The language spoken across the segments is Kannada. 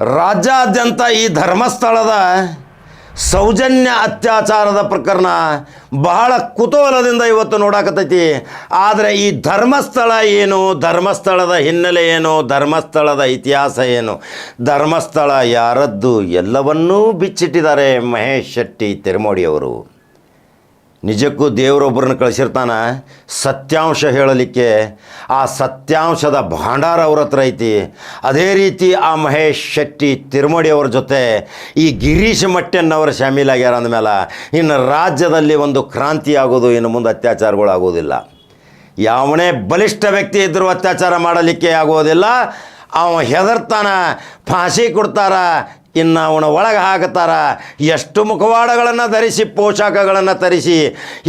ರಾಜ್ಯಾದ್ಯಂತ ಈ ಧರ್ಮಸ್ಥಳದ ಸೌಜನ್ಯ ಅತ್ಯಾಚಾರದ ಪ್ರಕರಣ ಬಹಳ ಕುತೂಹಲದಿಂದ ಇವತ್ತು ನೋಡಾಕತ್ತೈತಿ. ಆದರೆ ಈ ಧರ್ಮಸ್ಥಳ ಏನು? ಧರ್ಮಸ್ಥಳದ ಹಿನ್ನೆಲೆ ಏನು? ಧರ್ಮಸ್ಥಳದ ಇತಿಹಾಸ ಏನು? ಧರ್ಮಸ್ಥಳ ಯಾರದ್ದು ಎಲ್ಲವನ್ನೂ ಬಿಚ್ಚಿಟ್ಟಿದ್ದಾರೆ ಮಹೇಶ್ ಶೆಟ್ಟಿ ತಿರುಮೋಡಿಯವರು. ನಿಜಕ್ಕೂ ದೇವರೊಬ್ಬರನ್ನ ಕಳಿಸಿರ್ತಾನ? ಸತ್ಯಾಂಶ ಹೇಳಲಿಕ್ಕೆ. ಆ ಸತ್ಯಾಂಶದ ಭಾಂಡಾರ ಅವ್ರ ಹತ್ರ ಐತಿ. ಅದೇ ರೀತಿ ಆ ಮಹೇಶ್ ಶೆಟ್ಟಿ ತಿರುಮಡಿ ಅವ್ರ ಜೊತೆ ಈ ಗಿರೀಶ್ ಮಟ್ಟೆನ್ನವರು ಶಾಮೀಲಾಗ್ಯಾರ ಅಂದಮೇಲೆ ಇನ್ನು ರಾಜ್ಯದಲ್ಲಿ ಒಂದು ಕ್ರಾಂತಿ ಆಗೋದು, ಇನ್ನು ಮುಂದೆ ಅತ್ಯಾಚಾರಗಳು ಆಗೋದಿಲ್ಲ. ಯಾವನೇ ಬಲಿಷ್ಠ ವ್ಯಕ್ತಿ ಇದ್ದರೂ ಅತ್ಯಾಚಾರ ಮಾಡಲಿಕ್ಕೆ ಆಗೋದಿಲ್ಲ. ಅವ ಹೆದರ್ತಾನ, ಫಾಸಿ ಕೊಡ್ತಾರ ಇನ್ನು ಅವನ ಒಳಗೆ ಹಾಕುತ್ತಾರ ಎಷ್ಟು ಮುಖವಾಡಗಳನ್ನು ಧರಿಸಿ, ಪೋಷಾಕಗಳನ್ನು ತರಿಸಿ,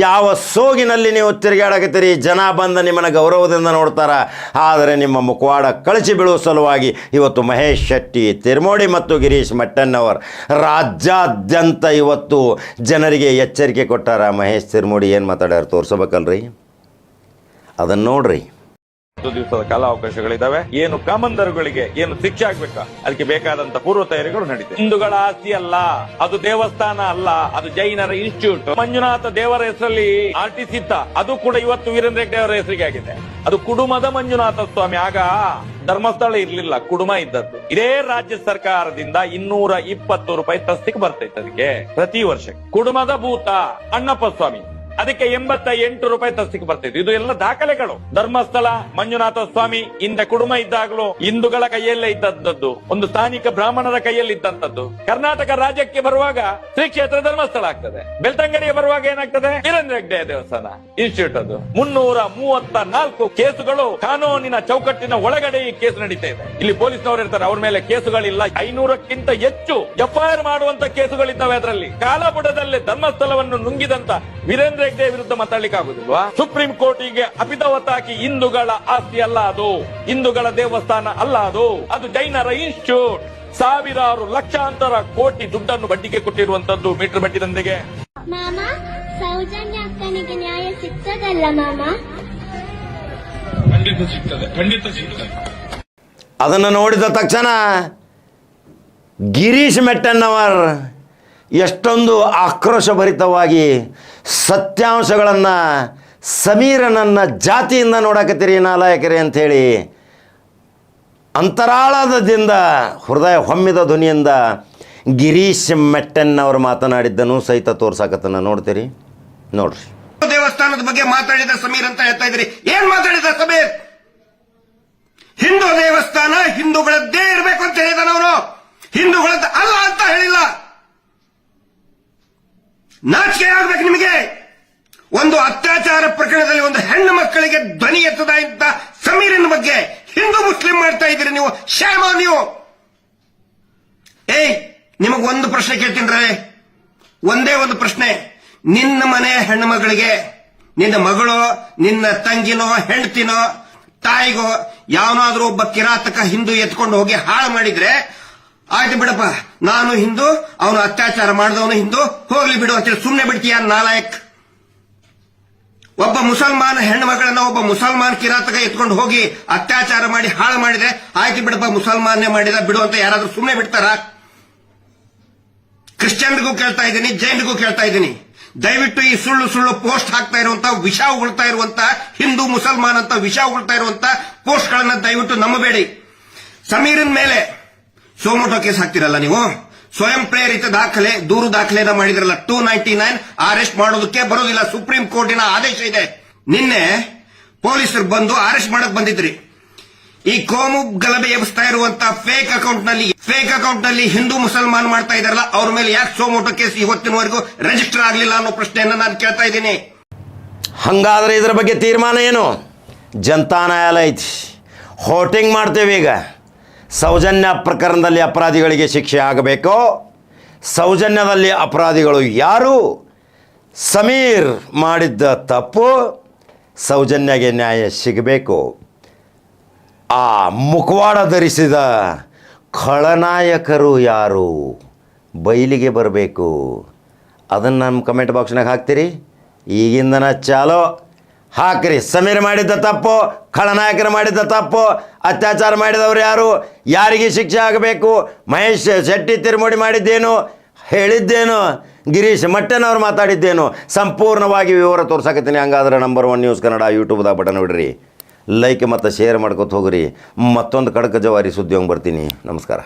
ಯಾವ ಸೋಗಿನಲ್ಲಿ ನೀವು ತಿರುಗಾಡಕತ್ತೀರಿ ಜನ ಬಂದ ನಿಮ್ಮನ್ನು ಗೌರವದಿಂದ ನೋಡ್ತಾರ. ಆದರೆ ನಿಮ್ಮ ಮುಖವಾಡ ಕಳಚಿ ಬೀಳುವ ಸಲುವಾಗಿ ಇವತ್ತು ಮಹೇಶ್ ಶೆಟ್ಟಿ, ತಿರುಮೋಡಿ ಮತ್ತು ಗಿರೀಶ್ ಮಟ್ಟಣ್ಣವರ್ ರಾಜ್ಯಾದ್ಯಂತ ಇವತ್ತು ಜನರಿಗೆ ಎಚ್ಚರಿಕೆ ಕೊಟ್ಟಾರ. ಮಹೇಶ್, ತಿರುಮೋಡಿ ಏನು ಮಾತಾಡ್ಯಾರ? ತೋರಿಸ್ಬೇಕಲ್ರಿ? ಅದನ್ನು ನೋಡ್ರಿ. ಹತ್ತು ದಿವಸದ ಕಾಲಾವಕಾಶಗಳಿದಾವೆ ಏನು ಕಾಮಂದರುಗಳಿಗೆ ಏನು ಶಿಕ್ಷೆ ಆಗ್ಬೇಕಾ? ಅದಕ್ಕೆ ಬೇಕಾದಂತ ಪೂರ್ವ ತಯಾರಿಗಳು ನಡೀತದೆ ಹಿಂದೂಗಳ ಆಸ್ತಿ ಅಲ್ಲ, ಅದು ದೇವಸ್ಥಾನ ಅಲ್ಲ, ಅದು ಜೈನರ ಇನ್ಸ್ಟಿಟ್ಯೂಟ್. ಮಂಜುನಾಥ ದೇವರ ಹೆಸರಲ್ಲಿ ಆರ್ ಟಿ ಇತ್ತ, ಅದು ಕೂಡ ಇವತ್ತು ವೀರೇಂದ್ರ ಹೆಗ್ಡೆ ಅವರ ಹೆಸರಿಗೆ ಆಗಿದೆ. ಅದು ಕುಡುಮದ ಮಂಜುನಾಥ ಸ್ವಾಮಿ. ಆಗ ಧರ್ಮಸ್ಥಳ ಇರ್ಲಿಲ್ಲ, ಕುಡುಮ ಇದ್ದದ್ದು. ಇದೇ ರಾಜ್ಯ ಸರ್ಕಾರದಿಂದ ಇನ್ನೂರ ಇಪ್ಪತ್ತು ರೂಪಾಯಿ ತಸ್ತಿಗೆ ಬರ್ತೈತೆ ಅದಕ್ಕೆ ಪ್ರತಿ ವರ್ಷ ಕುಡುಮದ ಭೂತ, ಅಣ್ಣಪ್ಪ ಸ್ವಾಮಿ. ಅದಕ್ಕೆ ಎಂಬತ್ತ ಎಂಟು ರೂಪಾಯಿ ತಸ್ತಿಗೆ ಬರ್ತಿತ್ತು ಇದು ಎಲ್ಲ ದಾಖಲೆಗಳು. ಧರ್ಮಸ್ಥಳ, ಮಂಜುನಾಥ ಸ್ವಾಮಿ ಹಿಂದೆ ಕುಡುಮ ಇದ್ದಾಗಲೂ ಹಿಂದೂಗಳ ಕೈಯಲ್ಲೇ ಇದ್ದಂತದ್ದು ಒಂದು ಸ್ಥಾನಿಕ ಬ್ರಾಹ್ಮಣರ ಕೈಯಲ್ಲಿ ಇದ್ದಂತದ್ದು ಕರ್ನಾಟಕ ರಾಜ್ಯಕ್ಕೆ ಬರುವಾಗ ಶ್ರೀ ಕ್ಷೇತ್ರ ಧರ್ಮಸ್ಥಳ ಆಗ್ತದೆ. ಬೆಳ್ತಂಗಡಿಗೆ ಬರುವಾಗ ಏನಾಗ್ತದೆ? ವೀರೇಂದ್ರ ಹೆಗ್ಡೆ ದೇವಸ್ಥಾನ ಇನ್ಸ್ಟಿಟ್ಯೂಟ್ ಅದು. ಮುನ್ನೂರ ಮೂವತ್ತ ನಾಲ್ಕು ಕೇಸುಗಳು ಕಾನೂನಿನ ಚೌಕಟ್ಟಿನ ಒಳಗಡೆ ಈ ಕೇಸ್ ನಡೀತಾ ಇದೆ. ಇಲ್ಲಿ ಪೊಲೀಸ್ನವರು ಇರ್ತಾರೆ, ಅವ್ರ ಮೇಲೆ ಕೇಸುಗಳಿಲ್ಲ. ಐನೂರಕ್ಕಿಂತ ಹೆಚ್ಚು ಎಫ್ಐಆರ್ ಮಾಡುವಂತ ಕೇಸುಗಳಿದ್ದಾವೆ ಅದರಲ್ಲಿ. ಕಾಲಬುಡದಲ್ಲಿ ಧರ್ಮಸ್ಥಳವನ್ನು ನುಂಗಿದಂತ ವೀರೇಂದ್ರ ಹೆಗ್ಡೆ ವಿರುದ್ಧ ಮಾತಾಡ್ಲಿಕ್ಕೆ ಆಗುದಿಲ್ವಾ ಸುಪ್ರೀಂ ಕೋರ್ಟಿಗೆ ಅಪಿತವತಾಕಿ ಹಿಂದೂಗಳ ಆಸ್ತಿ ಅಲ್ಲ ಅದು. ಹಿಂದೂಗಳ ದೇವಸ್ಥಾನ ಅಲ್ಲ ಅದು. ಅದು ಜೈನರ ಇನ್ಸ್ಟಿಟ್ಯೂಟ್. ಸಾವಿರಾರು ಲಕ್ಷಾಂತರ ಕೋಟಿ ದುಡ್ಡನ್ನು ಬಡ್ಡಿಗೆ ಕೊಟ್ಟಿರುವಂತದ್ದು ಮೀಟರ್ ಬಡ್ಡಿದೊಂದಿಗೆ ಮಾಮ ಸೌಜನ್ಯ ಅಕ್ಕನಿಗೆ ನ್ಯಾಯ ಸಿಗ್ತದಲ್ಲ ಮಾಮ? ಖಂಡಿತ ಸಿಗ್ತದೆ ಖಂಡಿತ ಸಿಗ್ತದೆ. ಅದನ್ನು ನೋಡಿದ ತಕ್ಷಣ ಗಿರೀಶ್ ಮೆಟ್ಟಣ್ಣವರ್ ಎಷ್ಟೊಂದು ಆಕ್ರೋಶಭರಿತವಾಗಿ ಸತ್ಯಾಂಶಗಳನ್ನು, ಸಮೀರನನ್ನು ಜಾತಿಯಿಂದ ನೋಡಕತ್ತೀರಿ ನಾಲಾಯಕರಿ ಅಂಥೇಳಿ ಅಂತರಾಳದಿಂದ ಹೃದಯ ಹೊಮ್ಮಿದ ಧ್ವನಿಯಿಂದ ಗಿರೀಶ್ ಮೆಟ್ಟನ್ನವರು ಮಾತನಾಡಿದ್ದನ್ನು ಸಹಿತ ತೋರ್ಸಾಕತ್ತನ್ನ ನೋಡ್ತೀರಿ? ನೋಡ್ರಿ. ದೇವಸ್ಥಾನದ ಬಗ್ಗೆ ಮಾತಾಡಿದ ಸಮೀರ್ ಅಂತ ಹೇಳ್ತಾ ಇದ್ರಿ ಏನ್ ಮಾತಾಡಿದ ಸಮೀರ್? ಹಿಂದೂ ದೇವಸ್ಥಾನ ಹಿಂದೂಗಳದ್ದೇ ಇರಬೇಕು ಅಂತ ಅವನು ಹಿಂದೂಗಳದ್ದು ಅಲ್ಲ ಅಂತ ಹೇಳಿಲ್ಲ ನಾಚಿಕೆ ಆಗ್ಬೇಕು ನಿಮಗೆ. ಒಂದು ಅತ್ಯಾಚಾರ ಪ್ರಕರಣದಲ್ಲಿ ಒಂದು ಹೆಣ್ಣು ಮಕ್ಕಳಿಗೆ ಧ್ವನಿ ಎತ್ತದ ಇಂತ ಸಮೀರಿನ ಬಗ್ಗೆ ಹಿಂದೂ ಮುಸ್ಲಿಂ ಮಾಡ್ತಾ ಇದ್ದೀರಿ ನೀವು. ಶ್ಯಾಮ ನೀವು. ಏಯ್, ನಿಮಗ್ ಒಂದು ಪ್ರಶ್ನೆ ಕೇಳ್ತೀನಿ ಒಂದೇ ಒಂದು ಪ್ರಶ್ನೆ. ನಿನ್ನ ಮನೆ ಹೆಣ್ಣು ಮಗಳಿಗೆ, ನಿನ್ನ ಮಗಳು, ನಿನ್ನ ತಂಗಿನೋ, ಹೆಂಡತಿನೋ, ತಾಯಿಗೋ, ಯಾವನಾದ್ರೂ ಒಬ್ಬ ಕಿರಾತಕ ಹಿಂದೂ ಎತ್ಕೊಂಡು ಹೋಗಿ ಹಾಳು ಮಾಡಿದ್ರೆ ಆಯ್ತು ಬಿಡಪ್ಪ. ನಾನು ಹಿಂದೂ, ಅವನು ಅತ್ಯಾಚಾರ ಮಾಡಿದವನು ಹಿಂದೂ. ಹೋಗ್ಲಿ ಬಿಡು ಅಂತೇಳಿ ಸುಮ್ಮನೆ ಬಿಡ್ತೀಯ ನಾಲಾಯಕ್. ಒಬ್ಬ ಮುಸಲ್ಮಾನ ಹೆಣ್ಣು ಮಗಳನ್ನ ಒಬ್ಬ ಮುಸಲ್ಮಾನ್ ಕಿರಾತಕ ಎತ್ಕೊಂಡು ಹೋಗಿ ಅತ್ಯಾಚಾರ ಮಾಡಿ ಹಾಳು ಮಾಡಿದ್ರೆ ಆಯ್ತು ಬಿಡಪ್ಪ ಮುಸಲ್ಮಾನೇ ಮಾಡಿದ, ಬಿಡು ಅಂತ ಯಾರಾದ್ರೂ ಸುಮ್ಮನೆ ಬಿಡ್ತಾರ? ಕ್ರಿಶ್ಚಿಯನ್ಗೂ ಕೇಳ್ತಾ ಇದ್ದೀನಿ ಜೈನ್ಗೂ ಕೇಳ್ತಾ ಇದ್ದೀನಿ. ದಯವಿಟ್ಟು ಈ ಸುಳ್ಳು ಸುಳ್ಳು ಪೋಸ್ಟ್ ಹಾಕ್ತಾ ಇರುವಂತ, ವಿಷ ಉಗುಳ್ತಾ ಇರುವಂತ, ಹಿಂದೂ ಮುಸಲ್ಮಾನ್ ಅಂತ ವಿಷ ಉಗುಳ್ತಾ ಇರುವಂತ ಪೋಸ್ಟ್ಗಳನ್ನ ದಯವಿಟ್ಟು ನಂಬಬೇಡಿ. ಸಮೀರನ್ ಮೇಲೆ ಸೋಮೋಟೋ ಕೇಸ್ ನೀವು? ಸ್ವಯಂ ಪ್ರೇರಿತ ದಾಖಲೆ, ದೂರು ದಾಖಲೆನ ಮಾಡಿದ್ರಲ್ಲ ಟೂ ನೈಂಟಿ ನೈನ್ ಅರೆಸ್ಟ್ ಮಾಡೋದಕ್ಕೆ ಬರೋದಿಲ್ಲ, ಸುಪ್ರೀಂ ಕೋರ್ಟಿನ ಆದೇಶ ಇದೆ. ನಿನ್ನೆ ಪೊಲೀಸರು ಬಂದು ಅರೆಸ್ಟ್ ಮಾಡಕ್ ಬಂದಿದ್ರಿ. ಈ ಕೋಮು ಗಲಭೆ ಎಬ್ಸ್ತಾ ಇರುವಂತ ಫೇಕ್ ಅಕೌಂಟ್ನಲ್ಲಿ ಫೇಕ್ ಅಕೌಂಟ್ನಲ್ಲಿ ಹಿಂದೂ ಮುಸಲ್ಮಾನ್ ಮಾಡ್ತಾ ಇದಾರಲ್ಲ ಅವ್ರ ಮೇಲೆ ಯಾಕೆ ಸೋಮೋಟೋ ಕೇಸ್ ಇವತ್ತಿನವರೆಗೂ ರಿಜಿಸ್ಟರ್ ಆಗಲಿಲ್ಲ ಅನ್ನೋ ಪ್ರಶ್ನೆಯನ್ನ ನಾನು ಕೇಳ್ತಾ ಇದ್ದೀನಿ. ಹಂಗಾದ್ರೆ ಇದರ ಬಗ್ಗೆ ತೀರ್ಮಾನ ಏನು? ಜನತಾ ನ್ಯಾಯಾಲಯ ಐತಿ. ಹೋಟಿಂಗ್ ಮಾಡ್ತೇವೆ ಈಗ. ಸೌಜನ್ಯ ಪ್ರಕರಣದಲ್ಲಿ ಅಪರಾಧಿಗಳಿಗೆ ಶಿಕ್ಷೆ ಆಗಬೇಕು? ಸೌಜನ್ಯದಲ್ಲಿ ಅಪರಾಧಿಗಳು ಯಾರು? ಸಮೀರ್ ಮಾಡಿದ್ದ ತಪ್ಪು ಸೌಜನ್ಯಗೆ ನ್ಯಾಯ ಸಿಗಬೇಕು. ಆ ಮುಖವಾಡ ಧರಿಸಿದ ಖಳನಾಯಕರು ಯಾರು? ಬಯಲಿಗೆ ಬರಬೇಕು. ಅದನ್ನು ನಮ್ಮ ಕಮೆಂಟ್ ಬಾಕ್ಸ್ನಾಗ ಹಾಕ್ತೀರಿ. ಈಗಿಂದನ ಚಾಲೋ. ಹಾಕ್ರಿ. ಸಮೀರ್ ಮಾಡಿದ್ದ ತಪ್ಪು, ಖಳನಾಯಕರು ಮಾಡಿದ್ದ ತಪ್ಪು, ಅತ್ಯಾಚಾರ ಮಾಡಿದವರು ಯಾರು? ಯಾರಿಗೆ ಶಿಕ್ಷೆ ಆಗಬೇಕು? ಮಹೇಶ್ ಶೆಟ್ಟಿ ತಿರುಮುಡಿ ಮಾಡಿದ್ದೇನು? ಹೇಳಿದ್ದೇನು? ಗಿರೀಶ್ ಮಟ್ಟನವ್ರು ಮಾತಾಡಿದ್ದೇನು? ಸಂಪೂರ್ಣವಾಗಿ ವಿವರ ತೋರ್ಸಕತ್ತೀನಿ. ಹಂಗಾದ್ರೆ ನಂಬರ್ ಒನ್ ನ್ಯೂಸ್ ಕನ್ನಡ, ಯೂಟ್ಯೂಬ್ದಾಗ ಬಟನ್ ಬಿಡ್ರಿ. ಲೈಕ್ ಮತ್ತು ಶೇರ್ ಮಾಡ್ಕೊತ ಹೋಗ್ರಿ. ಮತ್ತೊಂದು ಕಡಕ ಜವಾರಿ ಸುದ್ದಿ ಹೋಗಿ ಬರ್ತೀನಿ. ನಮಸ್ಕಾರ.